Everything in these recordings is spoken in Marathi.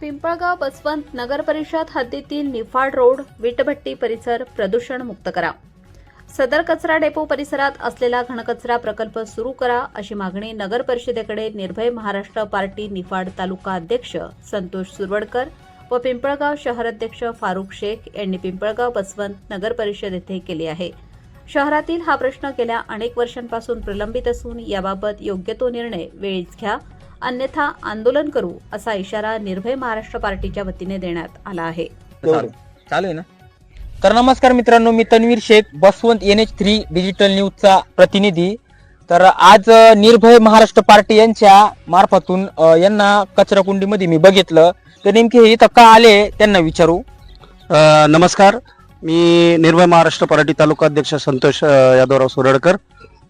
पिंपळगाव बसवंत नगर परिषद हद्दीतील निफाड रोड विटभट्टी परिसर प्रदूषण मुक्त करा. सदर कचरा डेपो परिसरात असलेला घनकचरा प्रकल्प सुरू करा अशी मागणी नगर परिषदेकडे निर्भय महाराष्ट्र पार्टी निफाड तालुका अध्यक्ष संतोष सुरवडकर व पिंपळगाव शहर अध्यक्ष फारुख शेख यांनी पिंपळगाव बसवंत नगर परिषद येथे केली आहे. शहरातील हा प्रश्न गेल्या अनेक वर्षांपासून प्रलंबित असून याबाबत योग्य तो निर्णय वेळीच घ्या. अन्यथा आंदोलन करू असा इशारा निर्भय महाराष्ट्र पार्टीच्या वतीने देण्यात आला आहे. चालू आहे ना? तर नमस्कार मित्रांनो मी Tanveer Shaikh Basavant N H three digital न्यूजचा प्रतिनिधी. तर आज निर्भय महाराष्ट्र पार्टी यांच्या मार्फतून यांना कचराकुंडीमध्ये मी बघितलं. तर नेमके हे इथं का आले त्यांना विचारू. नमस्कार. मी निर्भय महाराष्ट्र पार्टी तालुका अध्यक्ष संतोष यादवराव सुरडकर.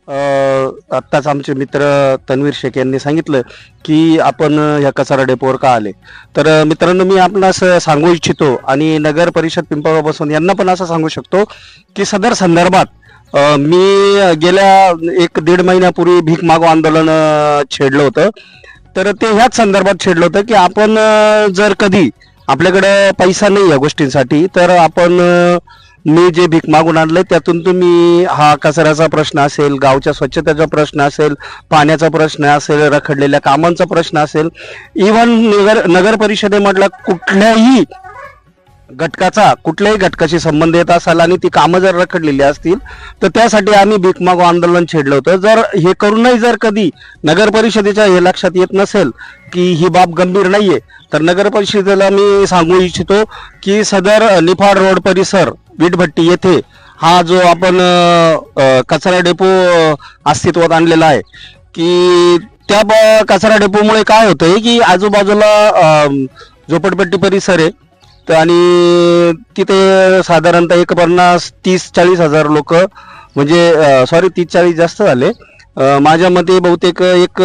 आत्ताच आमचे मित्र तन्वीर शेख यांनी सांगितलं की आपण ह्या कचरा डेपोवर का आले? तर मित्रांनो मी आपणास सांगू इच्छितो आणि नगर परिषद पिंपळगाव बसवून यांना पण असं सांगू शकतो की सदर संदर्भात मी गेल्या एक दीड महिन्यापूर्वी भीक मागो आंदोलन छेडलं होतं. तर ते ह्याच संदर्भात छेडलं होतं की आपण जर कधी आपल्याकडे पैसा नाही या गोष्टींसाठी तर आपण मी जे भीक मागून आणलंय त्यातून तुम्ही हा कचऱ्याचा प्रश्न असेल गावच्या स्वच्छतेचा प्रश्न असेल पाण्याचा प्रश्न असेल रखडलेल्या कामांचा प्रश्न असेल इव्हन नगर नगर परिषदेमधला कुठल्याही घटकाचा कुठल्याही घटकाशी संबंध येत असाल आणि ती कामं जर रखडलेली असतील तर त्यासाठी आम्ही भीक मागो आंदोलन छेडलं होतं. जर हे करूनही जर कधी नगर परिषदेच्या हे लक्षात येत नसेल की ही बाब गंभीर नाहीये तर नगर परिषदेला मी सांगू इच्छितो की सदर निफाड रोड परिसर वीटभट्टी येथे हा जो आपण कचरा डेपो अस्तित्वात आणलेला आहे की त्या ब- कचरा डेपोमुळे काय होतंय की आजूबाजूला झोपडपट्टी परिसर आहे तर आणि तिथे साधारणतः एक पन्नास तीस चाळीस हजार लोक म्हणजे सॉरी तीस चाळीस जास्त झाले. माझ्या मते बहुतेक एक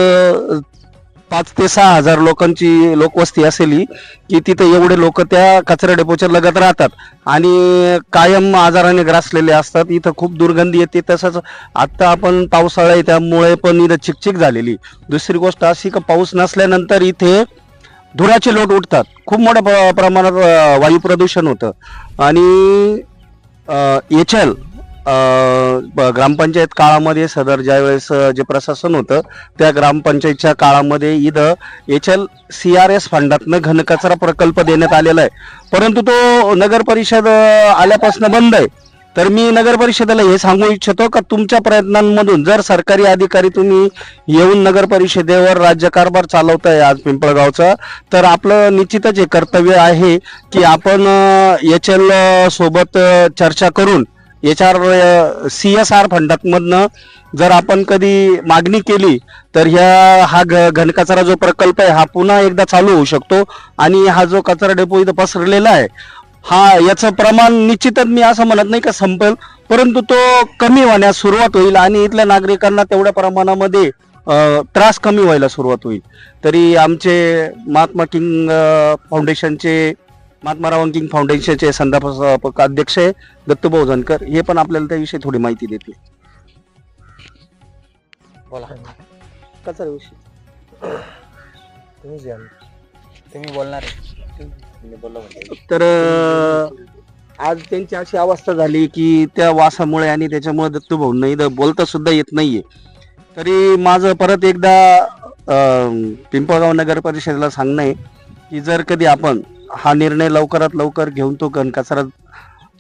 पाच ते सहा हजार लोकांची लोकवस्ती असेल ही, की तिथे एवढे लोक त्या कचरा डेपोच्या लगत राहतात. आणि कायम आजाराने ग्रासलेले असतात. इथं खूप दुर्गंधी येते. तसंच आत्ता आपण पावसाळा आहे त्यामुळे पण इथं चिकचिक झालेली. दुसरी गोष्ट अशी का पाऊस नसल्यानंतर इथे धुराचे लोट उठतात. खूप मोठ्या प्र- प्रमाणात वायू प्रदूषण होतं. आणि एच एल ग्रामपंचायत काळामध्ये सदर ज्यावेळेस जे प्रशासन होतं त्या ग्रामपंचायतच्या काळामध्ये इथं H L C R S फंडातनं घनकचरा प्रकल्प देण्यात आलेला आहे. परंतु तो नगर परिषद आल्यापासून बंद आहे. तर मी नगर परिषदेला हे सांगू इच्छितो का तुमच्या प्रयत्नांमधून जर सरकारी अधिकारी तुम्ही येऊन नगर परिषदेवर राज्यकारभार चालवताय आज पिंपळगावचा तर आपलं निश्चितच हे कर्तव्य आहे की आपण एच एल सोबत चर्चा करून H R C S R फंडातमधनं जर आपण कधी मागणी केली तर ह्या हा घ घनकचरा जो प्रकल्प आहे हा पुन्हा एकदा चालू होऊ शकतो. आणि हा जो कचरा डेपो इथं पसरलेला आहे हा याचं प्रमाण निश्चितच मी असं म्हणत नाही का संपेल परंतु तो कमी होण्यास सुरुवात होईल आणि इथल्या नागरिकांना तेवढ्या प्रमाणामध्ये त्रास कमी व्हायला सुरुवात होईल. तरी आमचे महात्मा किंग फाउंडेशनचे महात्मा रावण किंग फाउंडेशनचे संस्थापक अध्यक्ष आहे दत्तूभाऊ जानकर हे पण आपल्याला त्याविषयी थोडी माहिती देतील. बोला. तुम्हीच घ्या तुम्ही बोलणार. तर आज त्यांची अशी अवस्था झाली की त्या वासामुळे आणि त्याच्यामुळे दत्तूभाऊंना इथं बोलता सुद्धा येत नाहीये. तरी माझं परत एकदा पिंपळगाव नगर परिषदेला सांगणं आहे की जर कधी आपण हा निर्णय लवकरात लवकर घेऊन तो घनकचरा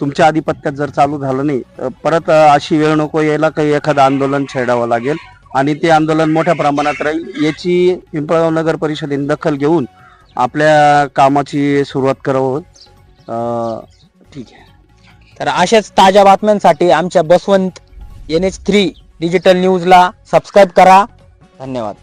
तुमच्या आधिपत्यात जर चालू झालं नाही तर परत अशी वेळ नको यायला काही एखादं आंदोलन छेडावं लागेल आणि ते आंदोलन मोठ्या प्रमाणात राहील. याची पिंपळगाव नगर परिषदेने दखल घेऊन आपल्या कामाची सुरुवात करावं. ठीक आहे. तर अशाच ताज्या बातम्यांसाठी आमच्या Basavant N H three digital न्यूजला सबस्क्राईब करा. धन्यवाद.